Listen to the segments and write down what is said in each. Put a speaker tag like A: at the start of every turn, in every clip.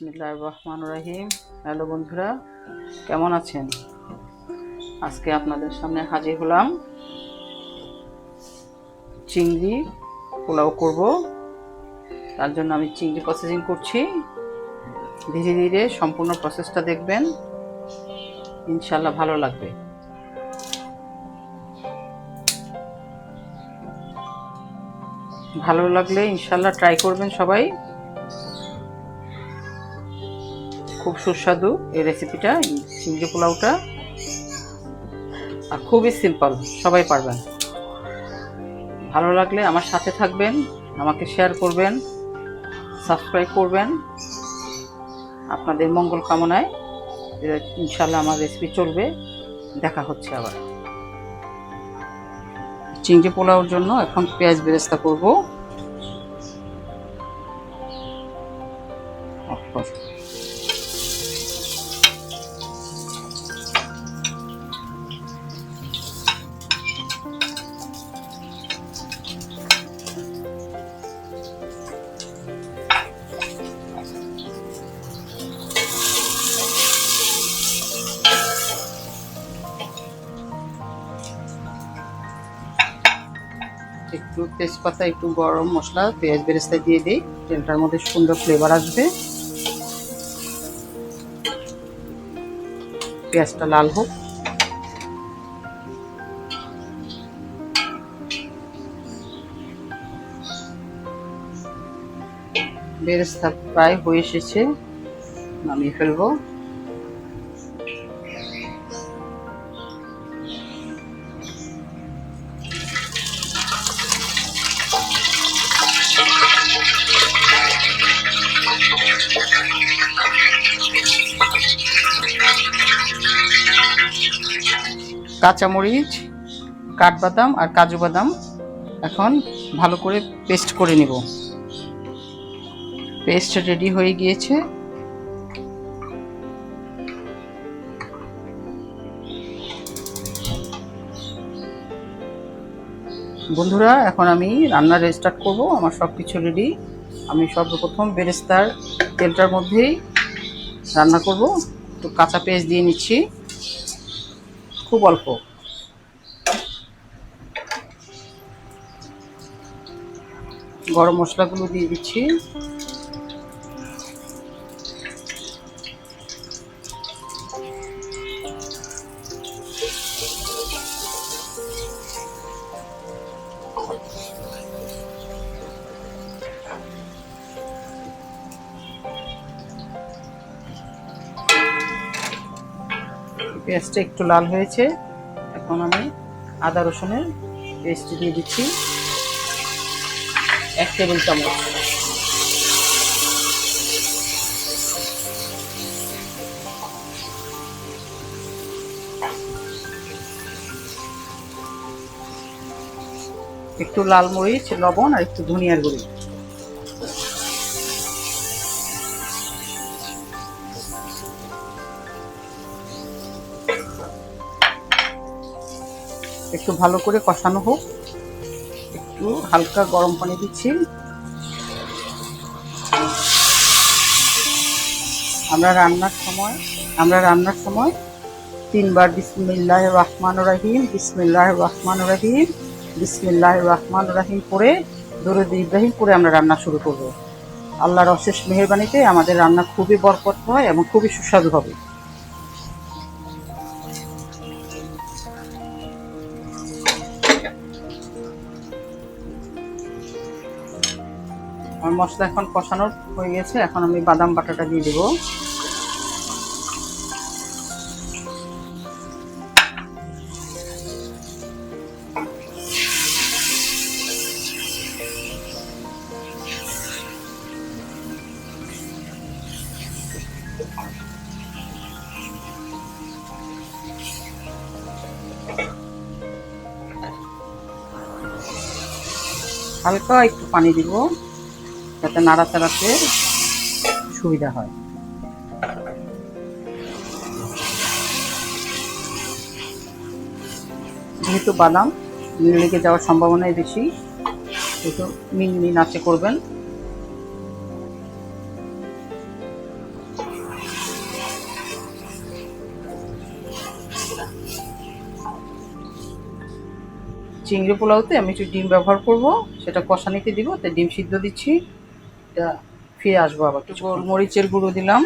A: বিসমিল্লাহ রহমান রাহিম হ্যালো বন্ধুরা, কেমন আছেন? আজকে আপনাদের সামনে হাজির হলাম। চিংড়ি পোলাও করব। তার জন্য আমি চিংড়ি প্রসেসিং করছি। ধীরে ধীরে সম্পূর্ণ প্রসেসটা দেখবেন। ইনশাল্লাহ ভালো লাগবে। ভালো লাগলে ইনশাল্লাহ ট্রাই করবেন সবাই। খুব সুস্বাদু এই রেসিপিটা চিংড়ি পোলাওটা। আর খুবই সিম্পল সবাই পারবেন। ভালো লাগলে আমার সাথে থাকবেন, আমাকে শেয়ার করবেন সাবস্ক্রাইব করবেন। আপনাদের মঙ্গল কামনায় ইনশাল্লাহ আমার রেসিপি চলবে, দেখা হচ্ছে আবার। চিংড়ি পোলাওর জন্য এখন পেঁয়াজ বেরেস্তা করব। তেজপাতা, একটু গরম মশলা, পেঁয়াজ বেরেস্তা দিয়ে দিই। তেলটার মধ্যে সুন্দর ফ্লেভার আসবে। পেঁয়াজটা লাল হোক। বেরেস্তা প্রায় হয়ে এসেছে। নামিয়ে ফেলব। কাঁচামরিচ, কাঠবাদাম আর কাজু বাদাম এখন ভালো করে পেস্ট করে নিব। পেস্ট রেডি হয়ে গিয়েছে। বন্ধুরা, এখন আমি রান্না স্টার্ট করব। আমার সব কিছু রেডি আমি সর্বপ্রথম বেরেস্তার তেলটার মধ্যেই রান্না করব। একটু কাঁচা পেঁয়াজ দিয়ে নিচ্ছি। খুব অল্প। গরম মশলাগুলো দিয়ে দিচ্ছি। পেঁয়াজটা একটু লাল হয়েছে। এখন আমি আদা রসুনের পেস্ট দিয়ে দিচ্ছি। এক টেবিল চামচ। একটু লাল মরিচ, লবণ আর একটু ধনিয়ার গুঁড়ি। একটু ভালো করে কষানো হোক। একটু হালকা গরম পানি দিচ্ছি। আমরা রান্নার সময়, আমরা রান্নার সময় তিনবার বিসমিল্লাহ রহমান রাহিম বিসমিল্লাহ রহমান রাহিম বিসমিল্লাহ রহমান রাহিম পরে দরুদ ইব্রাহিম পরে আমরা রান্না শুরু করব। আল্লাহর অশেষ মেহরবানিতে আমাদের রান্না খুবই বরকত হয় এবং খুবই সুস্বাদু হবে। মশলা এখন কষানো হয়ে গেছে, এখন আমি বাদাম বাটাটা দিয়ে দেবো। হালকা একটু পানি দিব। যাতে নাড়াচাড়াতে সুবিধা হয়। যেহেতু বাদাম লেগে যাওয়ার সম্ভাবনাই বেশি, একটু মিল মিল আছে করবেন। চিংড়ি পোলাওতে আমি একটু ডিম ব্যবহার করব, সেটা কষানিতে দিব, তাই ডিম সিদ্ধ দিচ্ছি। এটা ফিরে আসব আবার একটু গোলমরিচের গুঁড়ো দিলাম।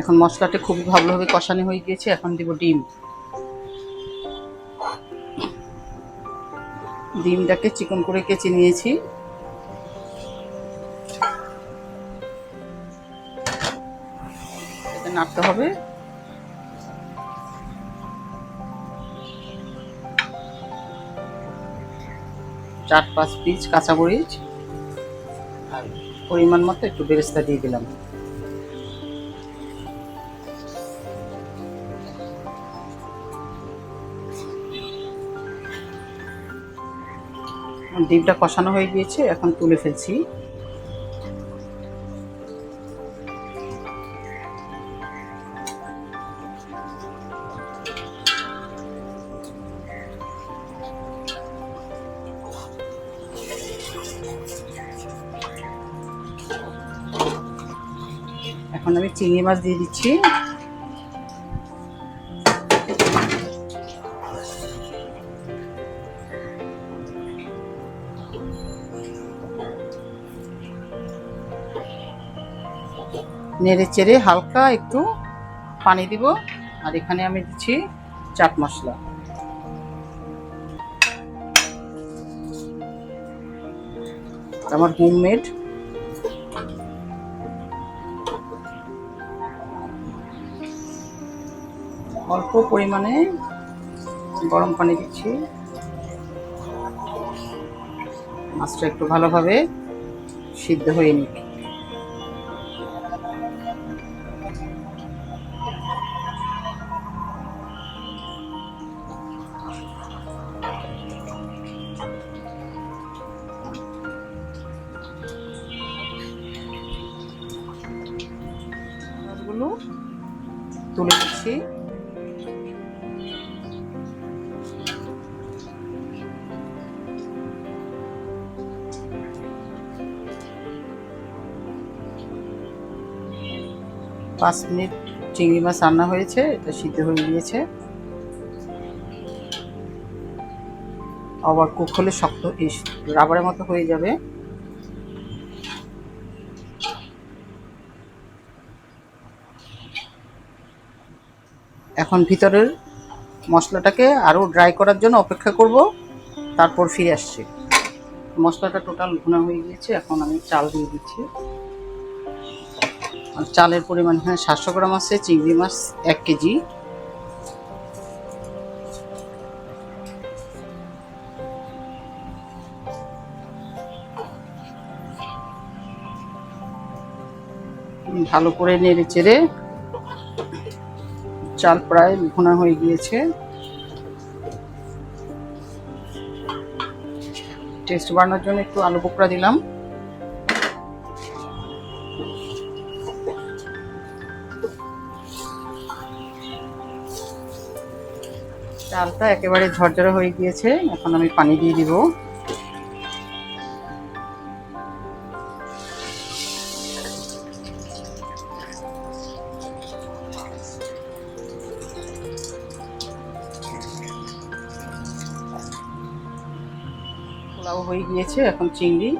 A: এখন মশলাটা খুবই ভালোভাবে কষানো হয়ে গিয়েছে এখন দিব ডিম। ডিমটাকে চিকন করে কেচে নিয়েছি। নাড়তে হবে। চার পাঁচ পিস কাঁচামরিচ আর পরিমাণ মতো একটু বেরেস্তা দিয়ে দিলাম। ডিমটা কষানো হয়ে গিয়েছে, এখন তুলে ফেলছি। এখন আমি চিংড়ি মাছ দিয়ে দিচ্ছি। নেড়ে চেড়ে হালকা একটু পানি দিব। আর এখানে আমি দিচ্ছি চাট মশলা। আমার হোমমেড অল্প পরিমাণে গরম পানি দিচ্ছি। মাছটা একটু ভালোভাবে সিদ্ধ হয়ে নিক। মাছগুলো তুলে দিচ্ছি পাঁচ মিনিট চিংড়ি মাছ রান্না হয়েছে, এটা সিদ্ধ হয়ে গিয়েছে। আবার কুক হলে শক্ত রাবারের মতো হয়ে যাবে। এখন ভিতরের মশলাটাকে আরও ড্রাই করার জন্য অপেক্ষা করব, তারপর ফিরে আসছি। মশলাটা টোটাল ভুনা হয়ে গিয়েছে, এখন আমি চাল দিয়ে দিচ্ছি। আর চালের পরিমাণ এখানে সাতশো গ্রাম আছে, চিংড়ি মাছ এক কেজি। ভালো করে নেড়ে চেড়ে চাল প্রায় ভুনা হয়ে গিয়েছে। টেস্ট বানানোর জন্য একটু আলু বোকরা দিলাম। চালটা একেবারে ঝরঝরে হয়ে গিয়েছে, এখন আমি পানি দিয়ে দিব। পোলাও হয়ে গিয়েছে এখন চিংড়ি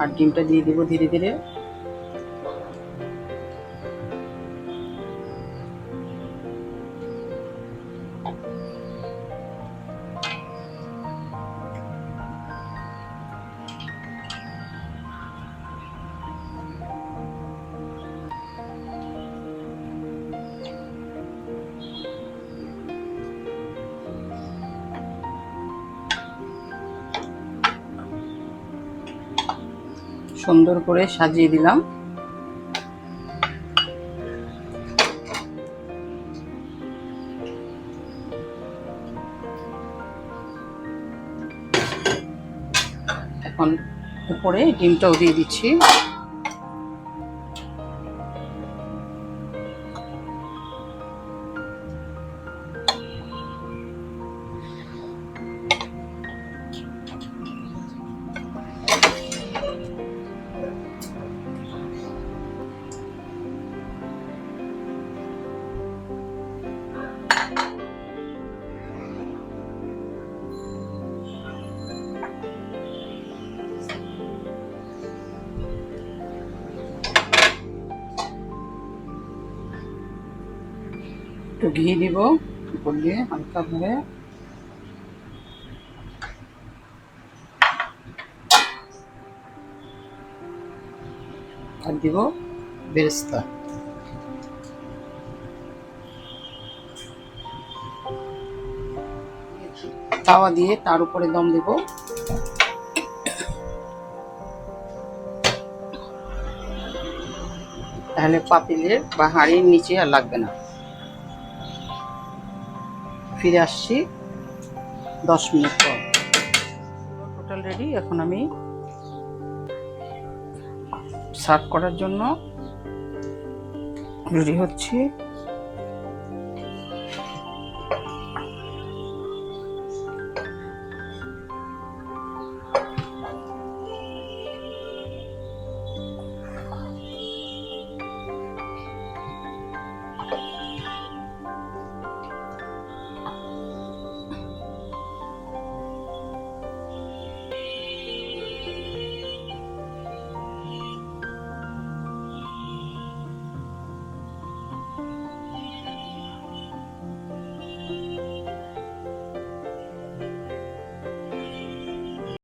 A: আর ডিমটা দিয়ে দেবো ধীরে ধীরে। সুন্দর করে সাজিয়ে দিলাম। এখন উপরে ডিমটাও দিয়ে দিচ্ছি। একটু ঘি দিব, উপর দিয়ে হালকা করে আর দিব বেরেস্তা। তাওয়া দিয়ে তার উপরে দম দেব। তাহলে পাতিলের বা হাঁড়ির নিচে আর লাগবে না। ফিরে আসছি দশ মিনিট পর। টোটাল রেডি এখন আমি সার্ভ করার জন্য রেডি হচ্ছি।